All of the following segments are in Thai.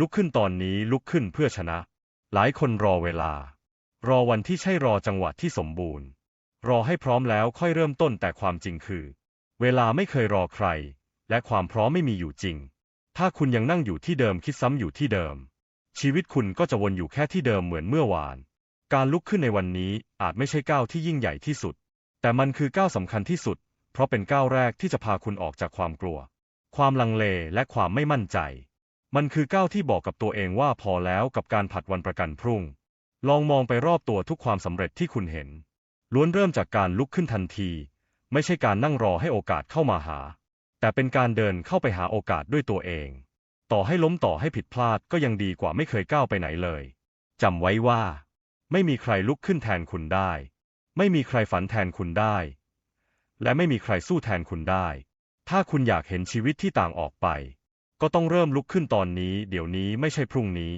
ลุกขึ้นตอนนี้ลุกขึ้นเพื่อชนะ หลายคนรอเวลา รอวันที่ใช่รอจังหวะที่สมบูรณ์ รอให้พร้อมแล้วค่อยเริ่มต้นแต่ความจริงคือ เวลาไม่เคยรอใคร และความพร้อมไม่มีอยู่จริง ถ้าคุณยังนั่งอยู่ที่เดิมคิดซ้ำอยู่ที่เดิม ชีวิตคุณก็จะวนอยู่แค่ที่เดิมเหมือนเมื่อวาน การลุกขึ้นในวันนี้อาจไม่ใช่ก้าวที่ยิ่งใหญ่ที่สุด แต่มันคือก้าวสำคัญที่สุด เพราะเป็นก้าวแรกที่จะพาคุณออกจากความกลัว ความลังเลและความไม่มั่นใจ มันคือก้าวที่บอกกับตัวเองว่าพอแล้วกับการผัดวันประกันพรุ่ง ลองมองไปรอบตัวทุกความสำเร็จที่คุณเห็น ล้วนเริ่มจากการลุกขึ้นทันที ไม่ใช่การนั่งรอให้โอกาสเข้ามาหา แต่เป็นการเดินเข้าไปหาโอกาสด้วยตัวเอง ต่อให้ล้มต่อให้ผิดพลาดก็ยังดีกว่าไม่เคยก้าวไปไหนเลยจำไว้ว่า ไม่มีใครลุกขึ้นแทนคุณได้ ไม่มีใครฝันแทนคุณได้ และไม่มีใครสู้แทนคุณได้ ถ้าคุณอยากเห็นชีวิตที่ต่างออกไป ก็ต้องเริ่มลุกขึ้นตอนนี้ เดี๋ยวนี้ไม่ใช่พรุ่งนี้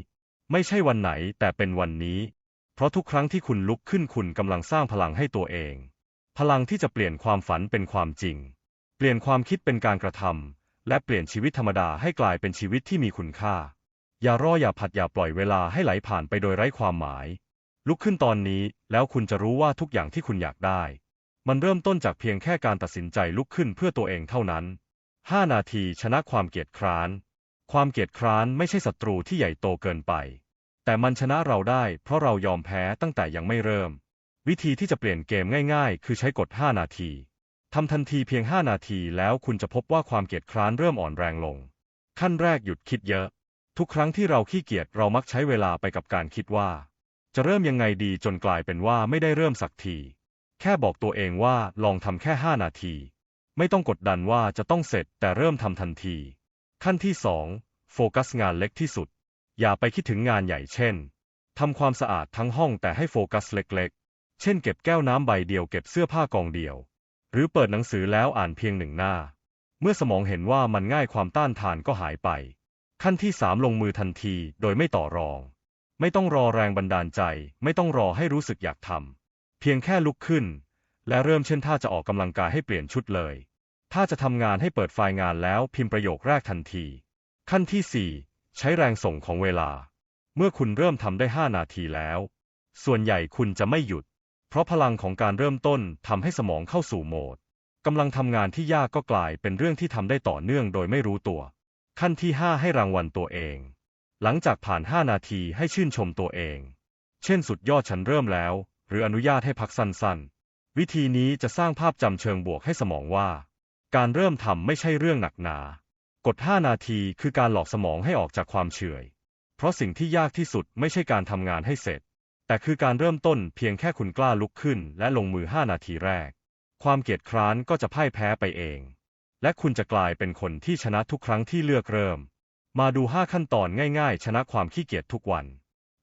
ไม่ใช่วันไหนแต่เป็นวันนี้ เพราะทุกครั้งที่คุณลุกขึ้นคุณกำลังสร้างพลังให้ตัวเอง พลังที่จะเปลี่ยนความฝันเป็นความจริง เปลี่ยนความคิดเป็นการกระทำและเปลี่ยนชีวิตธรรมดาให้กลายเป็นชีวิตที่มีคุณค่า อย่ารออย่าผัดอย่าปล่อยเวลาให้ไหลผ่านไปโดยไร้ความหมาย ลุกขึ้นตอนนี้แล้วคุณจะรู้ว่าทุกอย่างที่คุณอยากได้ มันเริ่มต้นจากเพียงแค่การตัดสินใจลุกขึ้นเพื่อตัวเองเท่านั้น 5 นาทีชนะความเกียจคร้าน ความเกียจคร้านไม่ใช่ศัตรูที่ใหญ่โตเกินไป แต่มันชนะเราได้เพราะเรายอมแพ้ตั้งแต่ยังไม่เริ่ม วิธีที่จะเปลี่ยนเกมง่ายๆ คือใช้กฎ 5 นาทีทำทันทีเพียง 5 นาทีแล้วคุณจะพบว่าความเกียจคร้านเริ่มอ่อนแรงลง ขั้นแรกหยุดคิดเยอะ ทุกครั้งที่เราขี้เกียจเรามักใช้เวลาไปกับการคิดว่า จะเริ่มยังไงดีจนกลายเป็นว่าไม่ได้เริ่มสักที แค่บอกตัวเองว่าลองทำแค่ 5 นาที ไม่ต้องกดดันว่าจะต้องเสร็จแต่เริ่มทำทันที ขั้นที่ 2 โฟกัสงานเล็กที่สุด อย่าไปคิดถึงงานใหญ่เช่นทำความสะอาดทั้งห้องแต่ให้โฟกัสเล็กๆ เช่นเก็บแก้วน้ำใบเดียวเก็บเสื้อผ้ากองเดียว หรือเปิดหนังสือแล้วอ่านเพียงหนึ่งหน้า เมื่อสมองเห็นว่ามันง่ายความต้านทานก็หายไป ขั้นที่ 3 ลงมือทันทีโดยไม่ต่อรอง ไม่ต้องรอแรงบันดาลใจ ไม่ต้องรอให้รู้สึกอยากทำเพียงแค่ลุกขึ้น และเริ่มเช่นถ้าจะออกกำลังกายให้เปลี่ยนชุดเลย ถ้าจะทำงานให้เปิดไฟล์งานแล้วพิมพ์ประโยคแรกทันที ขั้นที่ 4 ใช้แรงส่งของเวลา เมื่อคุณเริ่มทำได้ 5 นาทีแล้ว ส่วนใหญ่คุณจะไม่หยุด เพราะพลังของการเริ่มต้นทำให้สมองเข้าสู่โหมดกำลังทำงานที่ยากก็กลายเป็นเรื่องที่ทำได้ต่อเนื่องโดยไม่รู้ตัว ขั้นที่ 5 ให้รางวัลตัวเอง หลังจากผ่าน 5 นาทีให้ชื่นชมตัวเอง เช่นสุดยอดฉันเริ่มแล้ว หรืออนุญาตให้พักสั้นๆ วิธีนี้จะสร้างภาพจำเชิงบวกให้สมองว่า การเริ่มทำไม่ใช่เรื่องหนักหนากด5นาทีคือการหลอกสมองให้ออกจากความเฉยเพราะสิ่งที่ยากที่สุดไม่ใช่การทำงานให้เสร็จ แต่คือการเริ่มต้นเพียงแค่คุณกล้าลุกขึ้น และลงมือ 5 นาทีแรก ความเกียจคร้านก็จะพ่ายแพ้ไปเอง และคุณจะกลายเป็นคนที่ชนะทุกครั้งที่เลือกเริ่ม มาดู 5 ขั้นตอนง่าย ๆ ชนะความขี้เกียจทุกวัน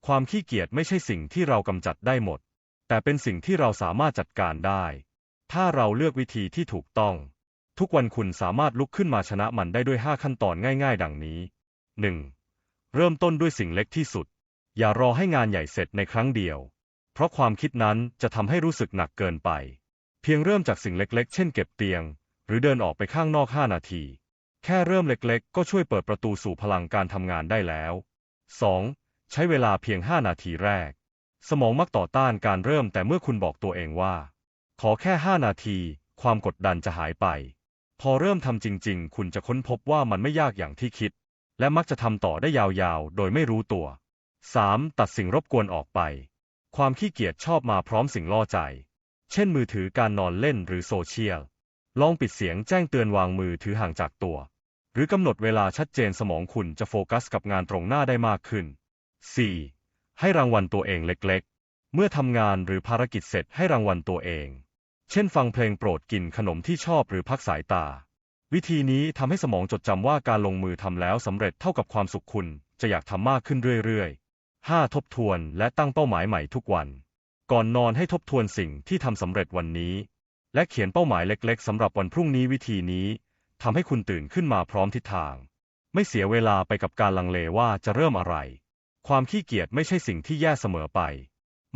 ความขี้เกียจไม่ใช่สิ่งที่เรากำจัดได้หมด แต่เป็นสิ่งที่เราสามารถจัดการได้ ถ้าเราเลือกวิธีที่ถูกต้อง ทุกวันคุณสามารถลุกขึ้นมาชนะมันได้ด้วย 5 ขั้นตอนง่าย ๆ ดังนี้ 1. เริ่มต้นด้วยสิ่งเล็กที่สุด อย่ารอให้งานใหญ่เสร็จในครั้งเดียว เพราะความคิดนั้นจะทำให้รู้สึกหนักเกินไป เพียงเริ่มจากสิ่งเล็กๆ เช่นเก็บเตียง หรือเดินออกไปข้างนอก 5 นาที แค่เริ่มเล็กๆ ก็ช่วยเปิดประตูสู่พลังการทำงานได้แล้ว 2. ใช้เวลาเพียง 5 นาทีแรก สมองมักต่อต้านการเริ่มแต่เมื่อคุณบอกตัวเองว่า ขอแค่ 5 นาที ความกดดันจะหายไป พอเริ่มทำจริง ๆ คุณจะค้นพบว่ามันไม่ยากอย่างที่คิด และมักจะทำต่อได้ยาวๆ โดยไม่รู้ตัว 3. ตัดสิ่งรบกวนออกไป ความขี้เกียจชอบมาพร้อมสิ่งล่อใจ เช่นมือถือการนอนเล่นหรือโซเชียล ลองปิดเสียงแจ้งเตือนวางมือถือห่างจากตัว หรือกำหนดเวลาชัดเจนสมองคุณจะโฟกัสกับงานตรงหน้าได้มากขึ้น 4. ให้รางวัลตัวเองเล็กๆ เมื่อทำงานหรือภารกิจเสร็จให้รางวัลตัวเอง เช่นฟังเพลงโปรดกินขนมที่ชอบหรือพักสายตา วิธีนี้ทำให้สมองจดจำว่าการลงมือทำแล้วสำเร็จเท่ากับความสุขคุณ จะอยากทำมากขึ้นเรื่อยๆ 5. ทบทวนและตั้งเป้าหมายใหม่ทุกวัน ก่อนนอนให้ทบทวนสิ่งที่ทำสำเร็จวันนี้ และเขียนเป้าหมายเล็กๆสำหรับวันพรุ่งนี้วิธีนี้ทำให้คุณตื่นขึ้นมาพร้อมทิศทาง ไม่เสียเวลาไปกับการลังเลว่าจะเริ่มอะไร ความขี้เกียจไม่ใช่สิ่งที่แย่เสมอไป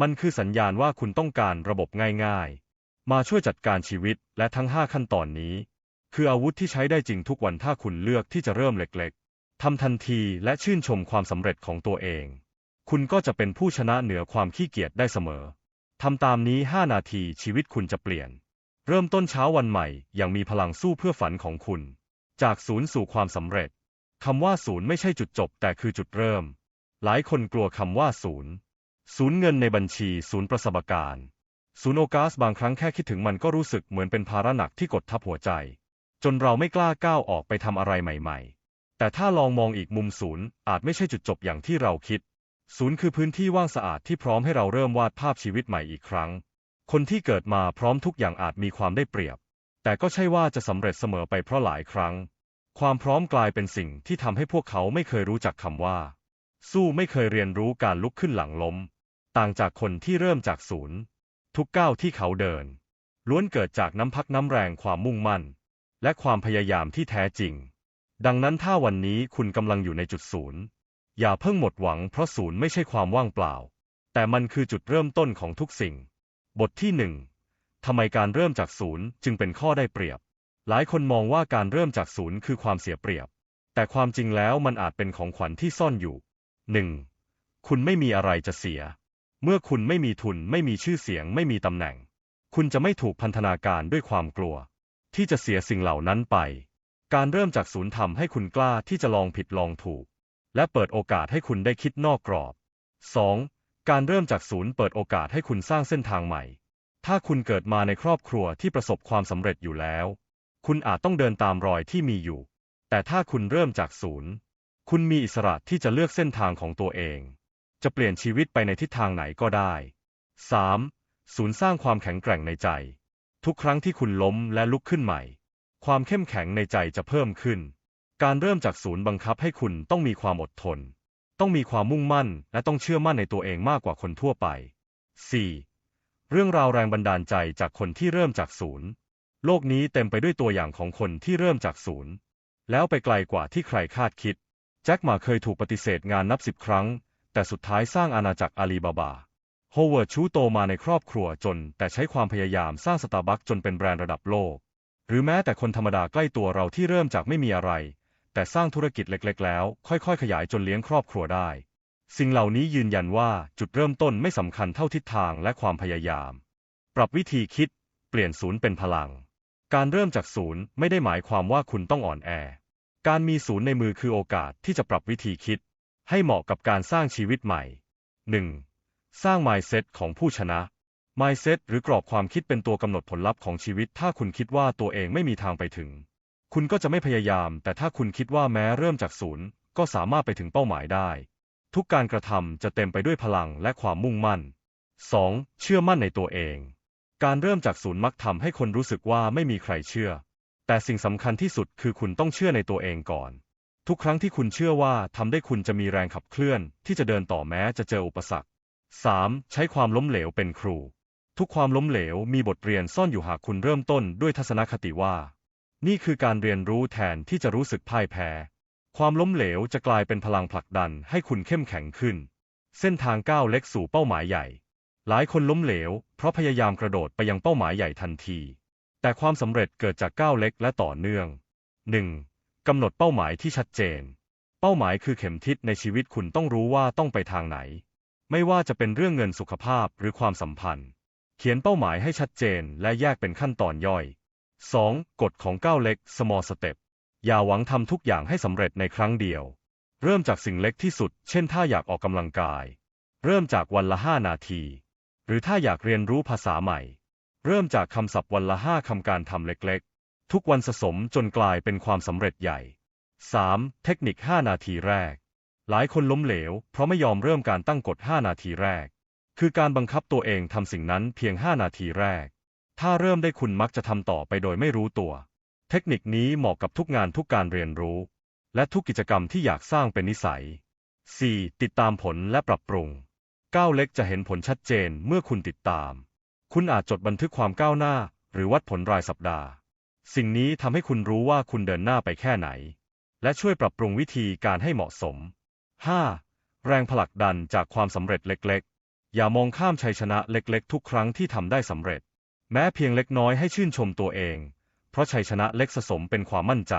มันคือสัญญาณว่าคุณต้องการระบบง่ายๆ มาช่วยจัดการชีวิตและทั้ง 5 ขั้นตอนนี้ คืออาวุธที่ใช้ได้จริงทุกวันถ้าคุณเลือกที่จะเริ่มเล็กๆทำทันทีและชื่นชมความสำเร็จของตัวเอง คุณก็จะเป็นผู้ชนะเหนือความขี้เกียจได้เสมอทำตามนี้ 5 นาทีชีวิตคุณจะเปลี่ยน เริ่มต้นเช้าวันใหม่อย่างมีพลังสู้เพื่อฝันของคุณ จากศูนย์สู่ความสำเร็จคำว่าศูนย์ไม่ใช่จุดจบแต่คือจุดเริ่ม หลายคนกลัวคำว่าศูนย์ ศูนย์เงินในบัญชี ศูนย์ประสบการณ์ ศูโอกาสบางครั้งแค่คิดถึงมันก็รู้สึกเหมือนเป็นภาระหนักที่กดทับหัวใจ จนเราไม่กล้าก้าวออกไปทำอะไรใหม่ ๆ แต่ถ้าลองมองอีกมุมศูนย์อาจไม่ใช่จุดจบอย่างที่เราคิด ศูนย์คือพื้นที่ว่างสะอาดที่พร้อมให้เราเริ่มวาดภาพชีวิตใหม่อีกครั้ง คนที่เกิดมาพร้อมทุกอย่างอาจมีความได้เปรียบ แต่ก็ใช่ว่าจะสำเร็จเสมอไปเพราะหลายครั้ง ความพร้อมกลายเป็นสิ่งที่ทำให้พวกเขาไม่เคยรู้จักคำว่า สู้ไม่เคยเรียนรู้การลุกขึ้นหลังล้ม ต่างจากคนที่เริ่มจากศูนย์ ทุกก้าวที่เขาเดิน ล้วนเกิดจากน้ำพักน้ำแรงความมุ่งมั่น และความพยายามที่แท้จริง ดังนั้นถ้าวันนี้คุณกำลังอยู่ในจุดศูนย์ อย่าเพิ่งหมดหวังเพราะศูนย์ไม่ใช่ความว่างเปล่า แต่มันคือจุดเริ่มต้นของทุกสิ่ง บทที่หนึ่งทำไมการเริ่มจากศูนย์จึงเป็นข้อได้เปรียบ หลายคนมองว่าการเริ่มจากศูนย์คือความเสียเปรียบ แต่ความจริงแล้วมันอาจเป็นของขวัญที่ซ่อนอยู่หนึ่งคุณไม่มีอะไรจะเสีย เมื่อคุณไม่มีทุนไม่มีชื่อเสียงไม่มีตำแหน่ง คุณจะไม่ถูกพันธนาการด้วยความกลัว ที่จะเสียสิ่งเหล่านั้นไป การเริ่มจากศูนย์ทำให้คุณกล้าที่จะลองผิดลองถูก และเปิดโอกาสให้คุณได้คิดนอกกรอบ 2. การเริ่มจากศูนย์เปิดโอกาสให้คุณสร้างเส้นทางใหม่ ถ้าคุณเกิดมาในครอบครัวที่ประสบความสำเร็จอยู่แล้ว คุณอาจต้องเดินตามรอยที่มีอยู่ แต่ถ้าคุณเริ่มจากศูนย์ คุณมีอิสระที่จะเลือกเส้นทางของตัวเอง จะเปลี่ยนชีวิตไปในทิศทางไหนก็ได้ 3. ศูนย์สร้างความแข็งแกร่งในใจ ทุกครั้งที่คุณล้มและลุกขึ้นใหม่ ความเข้มแข็งในใจจะเพิ่มขึ้น การเริ่มจากศูนย์บังคับให้คุณต้องมีความอดทน ต้องมีความมุ่งมั่น และต้องเชื่อมั่นในตัวเองมากกว่าคนทั่วไป 4. เรื่องราวแรงบันดาลใจจากคนที่เริ่มจากศูนย์ โลกนี้เต็มไปด้วยตัวอย่างของคนที่เริ่มจากศูนย์ แล้วไปไกลกว่าที่ใครคาดคิด แจ็คหมาเคยถูกปฏิเสธงานนับสิบครั้ง แต่สุดท้ายสร้างอาณาจักรอาลีบาบา โฮเวิร์ดชูโตมาในครอบครัวจน แต่ใช้ความพยายามสร้างสตาร์บัคจนเป็นแบรนด์ระดับโลก หรือแม้แต่คนธรรมดาใกล้ตัวเราที่เริ่มจากไม่มีอะไร แต่สร้างธุรกิจเล็ก ๆ แล้ว ค่อยๆ ขยายจนเลี้ยงครอบครัวได้ สิ่งเหล่านี้ยืนยันว่าจุดเริ่มต้นไม่สำคัญเท่าทิศทางและความพยายาม ปรับวิธีคิด เปลี่ยนศูนย์เป็นพลัง การเริ่มจากศูนย์ไม่ได้หมายความว่าคุณต้องอ่อนแอ การมีศูนย์ในมือคือโอกาสที่จะปรับวิธีคิด ให้เหมาะกับการสร้างชีวิตใหม่ 1. สร้าง mindset ของผู้ชนะ mindset หรือกรอบความคิดเป็นตัวกำหนดผลลัพธ์ของชีวิต ถ้าคุณคิดว่าตัวเองไม่มีทางไปถึง คุณก็จะไม่พยายาม แต่ถ้าคุณคิดว่าแม้เริ่มจากศูนย์ ก็สามารถไปถึงเป้าหมายได้ ทุกการกระทำจะเต็มไปด้วยพลังและความมุ่งมั่น 2. เชื่อมั่นในตัวเอง การเริ่มจากศูนย์มักทำให้คนรู้สึกว่าไม่มีใครเชื่อ แต่สิ่งสำคัญที่สุดคือคุณต้องเชื่อในตัวเองก่อน ทุกครั้งที่คุณเชื่อว่าทำได้คุณจะมีแรงขับเคลื่อน ที่จะเดินต่อแม้จะเจออุปสรรค 3. ใช้ความล้มเหลวเป็นครู ทุกความล้มเหลวมีบทเรียนซ่อนอยู่หากคุณเริ่มต้นด้วยทัศนคติว่า นี่คือการเรียนรู้แทนที่จะรู้สึกพ่ายแพ้ ความล้มเหลวจะกลายเป็นพลังผลักดันให้คุณเข้มแข็งขึ้น เส้นทางก้าวเล็กสู่เป้าหมายใหญ่ หลายคนล้มเหลว เพราะพยายามกระโดดไปยังเป้าหมายใหญ่ทันที แต่ความสำเร็จเกิดจากก้าวเล็กและต่อเนื่อง 1. กำหนดเป้าหมายที่ชัดเจน เป้าหมายคือเข็มทิศในชีวิตคุณต้องรู้ว่าต้องไปทางไหน ไม่ว่าจะเป็นเรื่องเงินสุขภาพหรือความสัมพันธ์ เขียนเป้าหมายให้ชัดเจนและแยกเป็นขั้นตอนย่อย 2. กฎของก้าวเล็ก small step อย่าหวังทำทุกอย่างให้สำเร็จในครั้งเดียว เริ่มจากสิ่งเล็กที่สุด เช่นถ้าอยากออกกำลังกาย เริ่มจากวันละ 5 นาที หรือถ้าอยากเรียนรู้ภาษาใหม่ เริ่มจากคำศัพท์วันละ 5คำการทำเล็ก ทุกวันสะสมจนกลายเป็นความสำเร็จใหญ่ 3. เทคนิค 5 นาทีแรก หลายคนล้มเหลว เพราะไม่ยอมเริ่มการตั้งกฎ 5 นาทีแรก คือการบังคับตัวเองทำสิ่งนั้นเพียง 5 นาทีแรก ถ้าเริ่มได้คุณมักจะทำต่อไปโดยไม่รู้ตัว เทคนิคนี้เหมาะกับทุกงานทุกการเรียนรู้ และทุกกิจกรรมที่อยากสร้างเป็นนิสัย 4. ติดตามผลและปรับปรุงก้าวเล็กจะเห็นผลชัดเจนเมื่อคุณติดตาม คุณอาจจดบันทึกความก้าวหน้า หรือวัดผลรายสัปดาห์ สิ่งนี้ทำให้คุณรู้ว่าคุณเดินหน้าไปแค่ไหน และช่วยปรับปรุงวิธีการให้เหมาะสม 5. แรงผลักดันจากความสำเร็จเล็กๆ อย่ามองข้ามชัยชนะเล็กๆ ทุกครั้งที่ทำได้สำเร็จ แม้เพียงเล็กน้อยให้ชื่นชมตัวเอง เพราะชัยชนะเล็กสะสมเป็นความมั่นใจ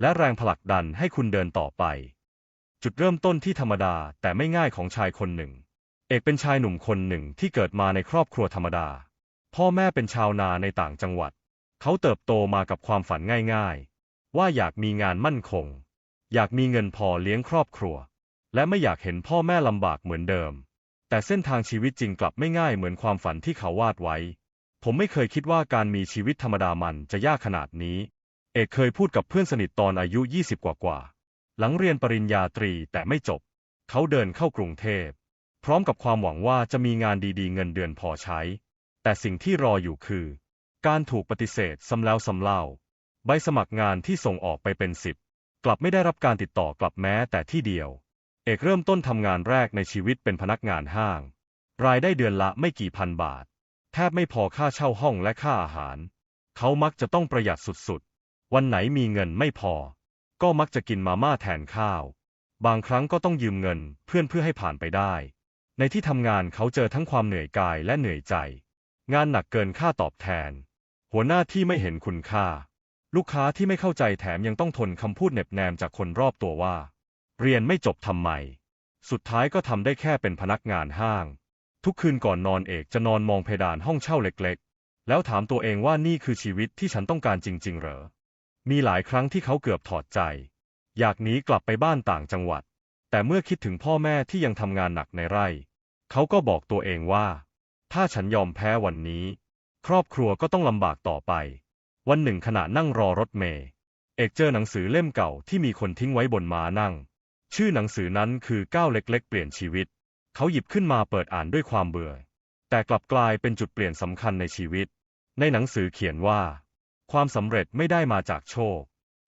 และแรงผลักดันให้คุณเดินต่อไป จุดเริ่มต้นที่ธรรมดาแต่ไม่ง่ายของชายคนหนึ่ง เอกเป็นชายหนุ่มคนหนึ่งที่เกิดมาในครอบครัวธรรมดา พ่อแม่เป็นชาวนาในต่างจังหวัด เขาเติบโตมากับความฝันง่ายๆ ว่าอยากมีงานมั่นคง อยากมีเงินพอเลี้ยงครอบครัว และไม่อยากเห็นพ่อแม่ลำบากเหมือนเดิม แต่เส้นทางชีวิตจริงกลับไม่ง่ายเหมือนความฝันที่เขาวาดไว้ ผมไม่เคยคิดว่าการมีชีวิตธรรมดามันจะยากขนาดนี้ เอกเคยพูดกับเพื่อนสนิทตอนอายุ 20 กว่ากว่าๆหลังเรียนปริญญาตรีแต่ไม่จบ เขาเดินเข้ากรุงเทพ พร้อมกับความหวังว่าจะมีงานดีๆ เงินเดือนพอใช้ แต่สิ่งที่รออยู่คือ การถูกปฏิเสธซ้ำแล้วซ้ำเล่า ใบสมัครงานที่ส่งออกไปเป็นสิบกลับไม่ได้รับการติดต่อกลับแม้แต่ที่เดียว เอกเริ่มต้นทำงานแรกในชีวิตเป็นพนักงานห้าง รายได้เดือนละไม่กี่พันบาท แทบไม่พอค่าเช่าห้องและค่าอาหาร เขามักจะต้องประหยัดสุดๆ วันไหนมีเงินไม่พอ ก็มักจะกินมาม่าแทนข้าว บางครั้งก็ต้องยืมเงินเพื่อนเพื่อให้ผ่านไปได้ ในที่ทำงานเขาเจอทั้งความเหนื่อยกายและเหนื่อยใจ งานหนักเกินค่าตอบแทน หัวหน้าที่ไม่เห็นคุณค่า ลูกค้าที่ไม่เข้าใจแถมยังต้องทนคำพูดเหน็บแนมจากคนรอบตัวว่า เรียนไม่จบทำไม สุดท้ายก็ทำได้แค่เป็นพนักงานห้าง ทุกคืนก่อนนอนเอกจะนอนมองเพดานห้องเช่าเล็กๆ แล้วถามตัวเองว่านี่คือชีวิตที่ฉันต้องการจริง ๆ เหรอ มีหลายครั้งที่เขาเกือบถอดใจ อยากหนีกลับไปบ้านต่างจังหวัด แต่เมื่อคิดถึงพ่อแม่ที่ยังทำงานหนักในไร่ เขาก็บอกตัวเองว่า ถ้าฉันยอมแพ้วันนี้ ครอบครัวก็ต้องลำบากต่อไป วันหนึ่งขณะนั่งรอรถเมล์เอกเจอหนังสือเล่มเก่าที่มีคนทิ้งไว้บนม้านั่ง ชื่อหนังสือนั้นคือก้าวเล็กๆ เปลี่ยนชีวิต เขาหยิบขึ้นมาเปิดอ่านด้วยความเบื่อ แต่กลับกลายเป็นจุดเปลี่ยนสำคัญในชีวิต ในหนังสือเขียนว่า ความสำเร็จไม่ได้มาจากโชค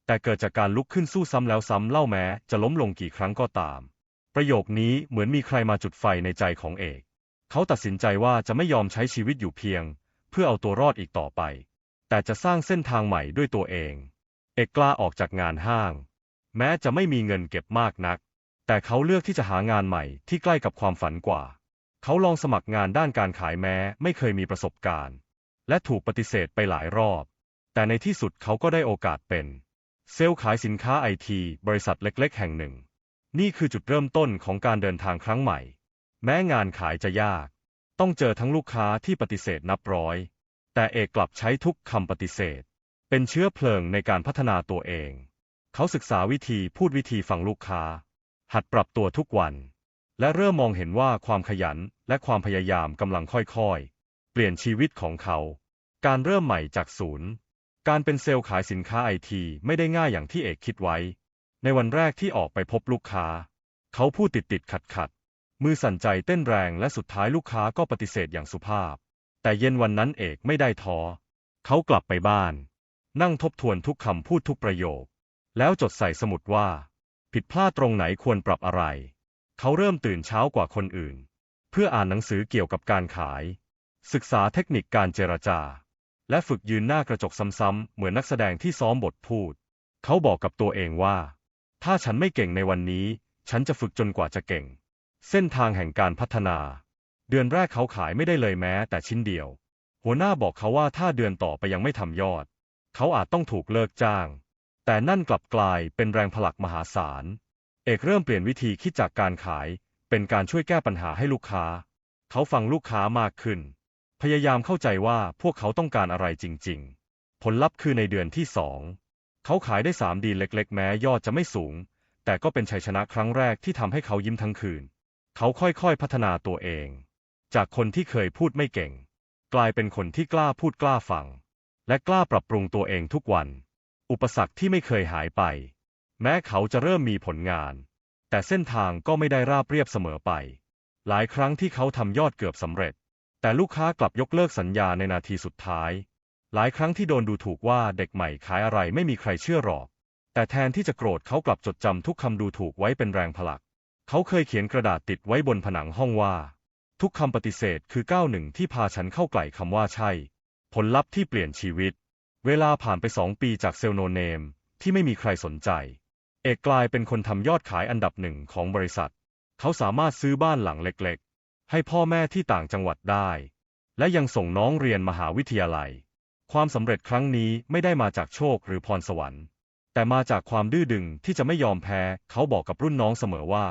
แต่เกิดจากการลุกขึ้นสู้ซ้ำแล้วซ้ำเล่าแม้จะล้มลงกี่ครั้งก็ตาม ประโยคนี้เหมือนมีใครมาจุดไฟในใจของเอก เขาตัดสินใจว่าจะไม่ยอมใช้ชีวิตอยู่เพียง พื่อเอาตัวรอดอีกต่อไป แต่จะสร้างเส้นทางใหม่ด้วยตัวเอง เอกกล้าออกจากงานห้าง แม้จะไม่มีเงินเก็บมากนัก แต่เขาเลือกที่จะหางานใหม่ที่ใกล้กับความฝันกว่า เขาลองสมัครงานด้านการขายแม้ไม่เคยมีประสบการณ์ และถูกปฏิเสธไปหลายรอบ แต่ในที่สุดเขาก็ได้โอกาสเป็น เซลล์ขายสินค้าไอทีบริษัทเล็ก ๆ แห่งหนึ่ง นี่คือจุดเริ่มต้นของการเดินทางครั้งใหม่ แม้งานขายจะยาก ต้องเจอทั้งลูกค้าที่ปฏิเสธนับร้อย แต่เอกกลับใช้ทุกคำปฏิเสธ เป็นเชื้อเพลิงในการพัฒนาตัวเอง เขาศึกษาวิธีพูดวิธีฟังลูกค้า หัดปรับตัวทุกวัน และเริ่มมองเห็นว่าความขยันและความพยายามกำลังค่อยๆ เปลี่ยนชีวิตของเขา การเริ่มใหม่จากศูนย์ การเป็นเซลล์ขายสินค้าไอทีไม่ได้ง่ายอย่างที่เอกคิดไว้ ในวันแรกที่ออกไปพบลูกค้า เขาพูดติดติดขัดขัด มือสั่นใจเต้นแรงและสุดท้ายลูกค้าก็ปฏิเสธอย่างสุภาพ แต่เย็นวันนั้นเอกไม่ได้ท้อ เขากลับไปบ้าน นั่งทบทวนทุกคำพูดทุกประโยค แล้วจดใส่สมุดว่า ผิดพลาดตรงไหนควรปรับอะไร เขาเริ่มตื่นเช้ากว่าคนอื่น เพื่ออ่านหนังสือเกี่ยวกับการขาย ศึกษาเทคนิคการเจรจา และฝึกยืนหน้ากระจกซ้ำๆเหมือนนักแสดงที่ซ้อมบทพูด เขาบอกกับตัวเองว่า ถ้าฉันไม่เก่งในวันนี้ ฉันจะฝึกจนกว่าจะเก่ง เส้นทางแห่งการพัฒนา เดือนแรกเขาขายไม่ได้เลยแม้แต่ชิ้นเดียว หัวหน้าบอกเขาว่าถ้าเดือนต่อไปยังไม่ทำยอด เขาอาจต้องถูกเลิกจ้าง แต่นั่นกลับกลายเป็นแรงผลักมหาศาล เอกเริ่มเปลี่ยนวิธีคิดจากการขาย เป็นการช่วยแก้ปัญหาให้ลูกค้า เขาฟังลูกค้ามากขึ้น พยายามเข้าใจว่าพวกเขาต้องการอะไรจริง ๆ ผลลัพธ์คือในเดือนที่สองเขาขายได้สามดีเล็ก ๆ แม้ยอดจะไม่สูง แต่ก็เป็นชัยชนะครั้งแรกที่ทำให้เขายิ้มทั้งคืน เขาค่อยๆพัฒนาตัวเอง จากคนที่เคยพูดไม่เก่ง กลายเป็นคนที่กล้าพูดกล้าฟัง และกล้าปรับปรุงตัวเองทุกวัน อุปสรรคที่ไม่เคยหายไป แม้เขาจะเริ่มมีผลงาน แต่เส้นทางก็ไม่ได้ราบเรียบเสมอไป หลายครั้งที่เขาทำยอดเกือบสำเร็จ แต่ลูกค้ากลับยกเลิกสัญญาในนาทีสุดท้าย หลายครั้งที่โดนดูถูกว่าเด็กใหม่ขายอะไรไม่มีใครเชื่อหรอก แต่แทนที่จะโกรธเขากลับจดจำทุกคำดูถูกไว้เป็นแรงผลัก เขาเคยเขียนกระดาษติดไว้บนผนังห้องว่า ทุกคำปฏิเสธคือก้าวหนึ่งที่พาฉันเข้าใกล้คำว่าใช่ ผลลัพธ์ที่เปลี่ยนชีวิต เวลาผ่านไปสองปีจากเซลโนเนม ที่ไม่มีใครสนใจ เอกกลายเป็นคนทำยอดขายอันดับหนึ่งของบริษัท เขาสามารถซื้อบ้านหลังเล็กๆ ให้พ่อแม่ที่ต่างจังหวัดได้ และยังส่งน้องเรียนมหาวิทยาลัย ความสำเร็จครั้งนี้ไม่ได้มาจากโชคหรือพรสวรรค์ แต่มาจากความดื้อดึงที่จะไม่ยอมแพ้ เขาบอกกับรุ่นน้องเสมอว่า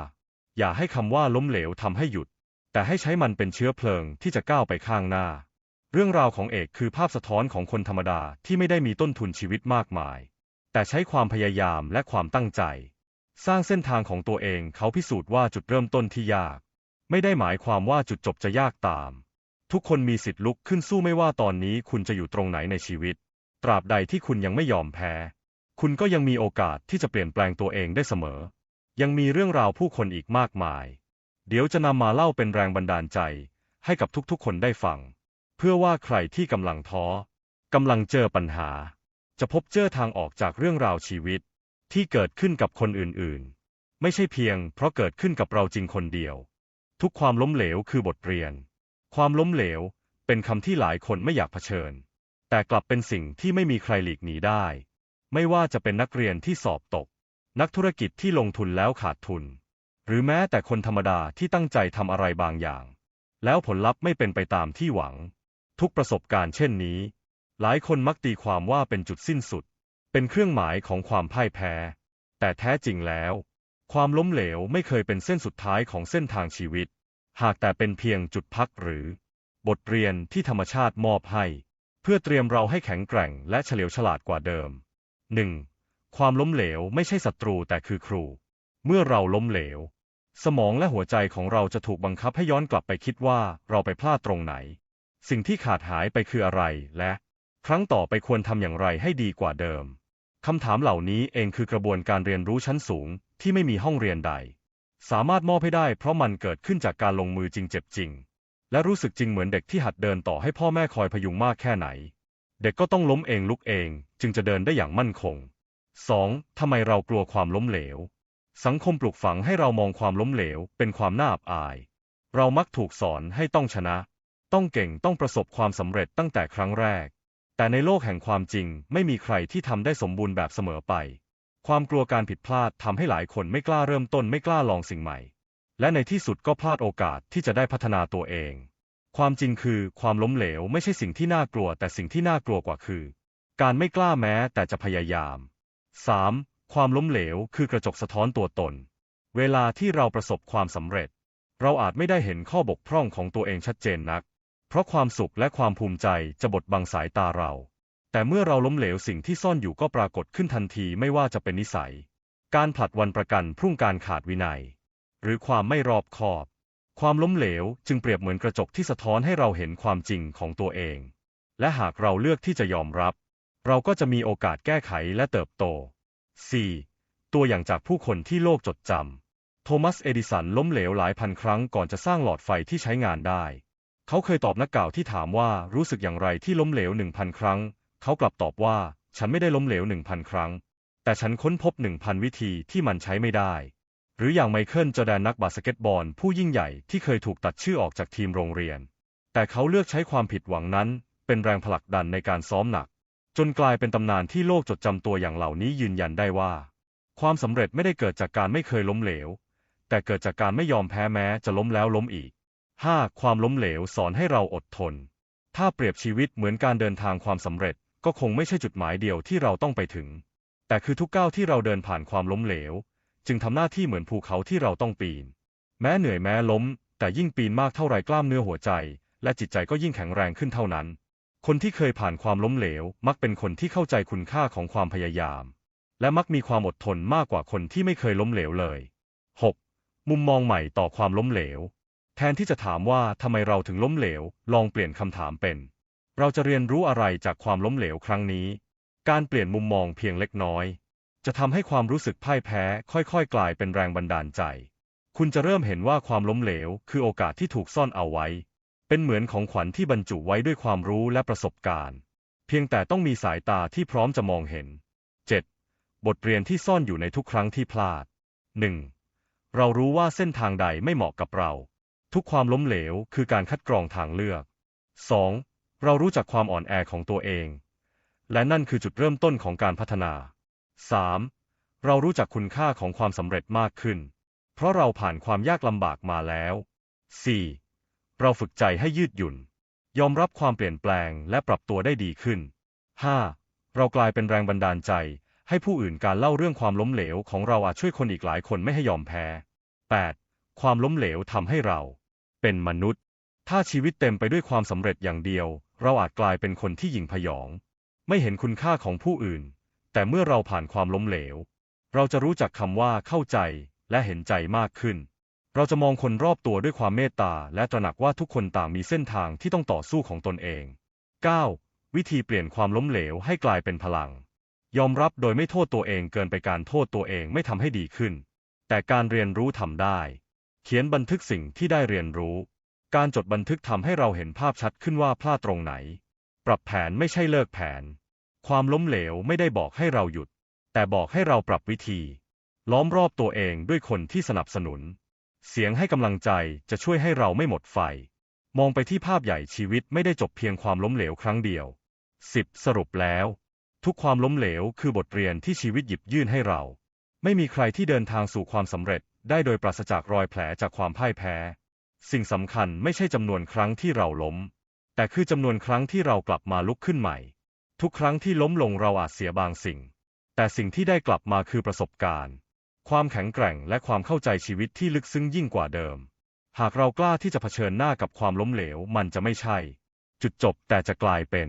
อย่าให้คำว่าล้มเหลวทำให้หยุด แต่ให้ใช้มันเป็นเชื้อเพลิงที่จะก้าวไปข้างหน้า เรื่องราวของเอกคือภาพสะท้อนของคนธรรมดาที่ไม่ได้มีต้นทุนชีวิตมากมาย แต่ใช้ความพยายามและความตั้งใจ สร้างเส้นทางของตัวเองเขาพิสูจน์ว่าจุดเริ่มต้นที่ยาก ไม่ได้หมายความว่าจุดจบจะยากตาม ทุกคนมีสิทธิ์ลุกขึ้นสู้ไม่ว่าตอนนี้คุณจะอยู่ตรงไหนในชีวิต ตราบใดที่คุณยังไม่ยอมแพ้ คุณก็ยังมีโอกาสที่จะเปลี่ยนแปลงตัวเองได้เสมอ ยังมีเรื่องราวผู้คนอีกมากมาย เดี๋ยวจะนำมาเล่าเป็นแรงบันดาลใจ ให้กับทุกๆ คนได้ฟัง เพื่อว่าใครที่กำลังท้อกำลังเจอปัญหา จะพบเจอทางออกจากเรื่องราวชีวิต ที่เกิดขึ้นกับคนอื่นๆ ไม่ใช่เพียงเพราะเกิดขึ้นกับเราจริงคนเดียว ทุกความล้มเหลวคือบทเรียน ความล้มเหลวเป็นคำที่หลายคนไม่อยากเผชิญ แต่กลับเป็นสิ่งที่ไม่มีใครหลีกหนีได้ ไม่ว่าจะเป็นนักเรียนที่สอบตก นักธุรกิจที่ลงทุนแล้วขาดทุน หรือแม้แต่คนธรรมดาที่ตั้งใจทำอะไรบางอย่าง แล้วผลลัพธ์ไม่เป็นไปตามที่หวัง ทุกประสบการณ์เช่นนี้ หลายคนมักตีความว่าเป็นจุดสิ้นสุด เป็นเครื่องหมายของความพ่ายแพ้ แต่แท้จริงแล้ว ความล้มเหลวไม่เคยเป็นเส้นสุดท้ายของเส้นทางชีวิต หากแต่เป็นเพียงจุดพักหรือ บทเรียนที่ธรรมชาติมอบให้ เพื่อเตรียมเราให้แข็งแกร่งและเฉลียวฉลาดกว่าเดิม 1. ความล้มเหลวไม่ใช่ศัตรูแต่คือครู เมื่อเราล้มเหลว สมองและหัวใจของเราจะถูกบังคับให้ย้อนกลับไปคิดว่าเราไปพลาดตรงไหน สิ่งที่ขาดหายไปคืออะไรและ ครั้งต่อไปควรทำอย่างไรให้ดีกว่าเดิมคำถามเหล่านี้เองคือกระบวนการเรียนรู้ชั้นสูงที่ไม่มีห้องเรียนใด สามารถมอบให้ได้เพราะมันเกิดขึ้นจากการลงมือจริงเจ็บจริง และรู้สึกจริงเหมือนเด็กที่หัดเดินต่อให้พ่อแม่คอยพยุงมากแค่ไหน เด็กก็ต้องล้มเองลุกเองจึงจะเดินได้อย่างมั่นคง 2. ทำไมเรากลัวความล้มเหลว สังคมปลูกฝังให้เรามองความล้มเหลวเป็นความน่าอับอาย เรามักถูกสอนให้ต้องชนะ ต้องเก่งต้องประสบความสำเร็จตั้งแต่ครั้งแรก แต่ในโลกแห่งความจริงไม่มีใครที่ทำได้สมบูรณ์แบบเสมอไป ความกลัวการผิดพลาดทำให้หลายคนไม่กล้าเริ่มต้นไม่กล้าลองสิ่งใหม่ และในที่สุดก็พลาดโอกาสที่จะได้พัฒนาตัวเอง ความจริงคือความล้มเหลวไม่ใช่สิ่งที่น่ากลัว แต่สิ่งที่น่ากลัวกว่าคือ การไม่กล้าแม้แต่จะพยายาม 3. ความล้มเหลวคือกระจกสะท้อนตัวตน เวลาที่เราประสบความสำเร็จ เราอาจไม่ได้เห็นข้อบกพร่องของตัวเองชัดเจนนัก เพราะความสุขและความภูมิใจจะบดบังสายตาเรา แต่เมื่อเราล้มเหลวสิ่งที่ซ่อนอยู่ก็ปรากฏขึ้นทันทีไม่ว่าจะเป็นนิสัย การผลัดวันประกันพรุ่งการขาดวินัย หรือความไม่รอบคอบ ความล้มเหลวจึงเปรียบเหมือนกระจกที่สะท้อนให้เราเห็นความจริงของตัวเอง และหากเราเลือกที่จะยอมรับ เราก็จะมีโอกาสแก้ไขและเติบโต 4. ตัวอย่างจากผู้คนที่โลกจดจำ โทมัส เอดิสันล้มเหลวหลายพันครั้งก่อนจะสร้างหลอดไฟที่ใช้งานได้ เขาเคยตอบนักข่าวที่ถามว่ารู้สึกอย่างไรที่ล้มเหลวหนึ่งพันครั้ง เขากลับตอบว่าฉันไม่ได้ล้มเหลวหนึ่งพันครั้ง แต่ฉันค้นพบหนึ่งพันวิธีที่มันใช้ไม่ได้ หรืออย่างไมเคิลจอแดนนักบาสเกตบอลผู้ยิ่งใหญ่ที่เคยถูกตัดชื่อออกจากทีมโรงเรียน แต่เขาเลือกใช้ความผิดหวังนั้นเป็นแรงผลักดันในการซ้อมหนัก จนกลายเป็นตำนานที่โลกจดจำตัวอย่างเหล่านี้ยืนยันได้ว่า ความสำเร็จไม่ได้เกิดจากการไม่เคยล้มเหลว แต่เกิดจากการไม่ยอมแพ้แม้จะล้มแล้วล้มอีก 5. ความล้มเหลวสอนให้เราอดทน ถ้าเปรียบชีวิตเหมือนการเดินทางความสำเร็จ ก็คงไม่ใช่จุดหมายเดียวที่เราต้องไปถึง แต่คือทุกก้าวที่เราเดินผ่านความล้มเหลว จึงทำหน้าที่เหมือนภูเขาที่เราต้องปีน แม้เหนื่อยแม้ล้ม แต่ยิ่งปีนมากเท่าไรกล้ามเนื้อหัวใจ และจิตใจก็ยิ่งแข็งแรงขึ้นเท่านั้น คนที่เคยผ่านความล้มเหลว มักเป็นคนที่เข้าใจคุณค่าของความพยายาม และมักมีความอดทนมากกว่าคนที่ไม่เคยล้มเหลวเลย 6. มุมมองใหม่ต่อความล้มเหลว แทนที่จะถามว่าทำไมเราถึงล้มเหลว ลองเปลี่ยนคำถามเป็น เราจะเรียนรู้อะไรจากความล้มเหลวครั้งนี้ การเปลี่ยนมุมมองเพียงเล็กน้อย จะทำให้ความรู้สึกพ่ายแพ้ ค่อยๆ กลายเป็นแรงบันดาลใจ คุณจะเริ่มเห็นว่าความล้มเหลว คือโอกาสที่ถูกซ่อนเอาไว้ เป็นเหมือนของขวัญที่บรรจุไว้ด้วยความรู้และประสบการณ์ เพียงแต่ต้องมีสายตาที่พร้อมจะมองเห็น 7. บทเรียนที่ซ่อนอยู่ในทุกครั้งที่พลาด 1. เรารู้ว่าเส้นทางใดไม่เหมาะกับเรา ทุกความล้มเหลวคือการคัดกรองทางเลือก 2. เรารู้จักความอ่อนแอของตัวเอง และนั่นคือจุดเริ่มต้นของการพัฒนา 3. เรารู้จักคุณค่าของความสำเร็จมากขึ้น เพราะเราผ่านความยากลำบากมาแล้ว 4. เราฝึกใจให้ยืดหยุ่น ยอมรับความเปลี่ยนแปลงและปรับตัวได้ดีขึ้น 5. เรากลายเป็นแรงบันดาลใจ ให้ผู้อื่นการเล่าเรื่องความล้มเหลวของเราอาจช่วยคนอีกหลายคนไม่ให้ยอมแพ้ 8. ความล้มเหลวทำให้เรา เป็นมนุษย์ ถ้าชีวิตเต็มไปด้วยความสำเร็จอย่างเดียว เราอาจกลายเป็นคนที่หยิ่งพยอง ไม่เห็นคุณค่าของผู้อื่น แต่เมื่อเราผ่านความล้มเหลว เราจะรู้จักคำว่าเข้าใจและเห็นใจมากขึ้น เราจะมองคนรอบตัวด้วยความเมตตาและตระหนักว่าทุกคนต่างมีเส้นทางที่ต้องต่อสู้ของตนเอง 9. วิธีเปลี่ยนความล้มเหลวให้กลายเป็นพลัง ยอมรับโดยไม่โทษตัวเองเกินไปการโทษตัวเองไม่ทำให้ดีขึ้น แต่การเรียนรู้ทำได้ เขียนบันทึกสิ่งที่ได้เรียนรู้ การจดบันทึกทำให้เราเห็นภาพชัดขึ้นว่าพลาดตรงไหน ปรับแผนไม่ใช่เลิกแผน ความล้มเหลวไม่ได้บอกให้เราหยุด แต่บอกให้เราปรับวิธี ล้อมรอบตัวเองด้วยคนที่สนับสนุน เสียงให้กำลังใจจะช่วยให้เราไม่หมดไฟ มองไปที่ภาพใหญ่ชีวิตไม่ได้จบเพียงความล้มเหลวครั้งเดียว 10. สรุปแล้ว ทุกความล้มเหลวคือบทเรียนที่ชีวิตหยิบยื่นให้เรา ไม่มีใครที่เดินทางสู่ความสำเร็จได้โดยปราศจากรอยแผลจากความพ่ายแพ้ สิ่งสำคัญไม่ใช่จำนวนครั้งที่เราล้ม แต่คือจำนวนครั้งที่เรากลับมาลุกขึ้นใหม่ ทุกครั้งที่ล้มลงเราอาจเสียบางสิ่ง แต่สิ่งที่ได้กลับมาคือประสบการณ์ ความแข็งแกร่งและความเข้าใจชีวิตที่ลึกซึ้งยิ่งกว่าเดิม หากเรากล้าที่จะเผชิญหน้ากับความล้มเหลว มันจะไม่ใช่ จุดจบแต่จะกลายเป็น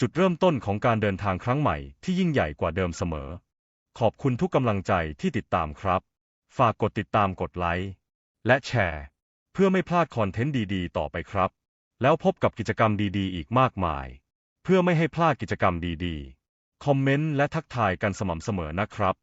จุดเริ่มต้นของการเดินทางครั้งใหม่ที่ยิ่งใหญ่กว่าเดิมเสมอ ขอบคุณทุกกำลังใจที่ติดตามครับ ฝากกดติดตามกดไลค์และแชร์ เพื่อไม่พลาดคอนเทนต์ดีๆ ต่อไปครับ แล้วพบกับกิจกรรมดีๆ อีกมากมาย เพื่อไม่ให้พลาดกิจกรรมดีๆ คอมเมนต์และทักทายกันสม่ำเสมอนะครับ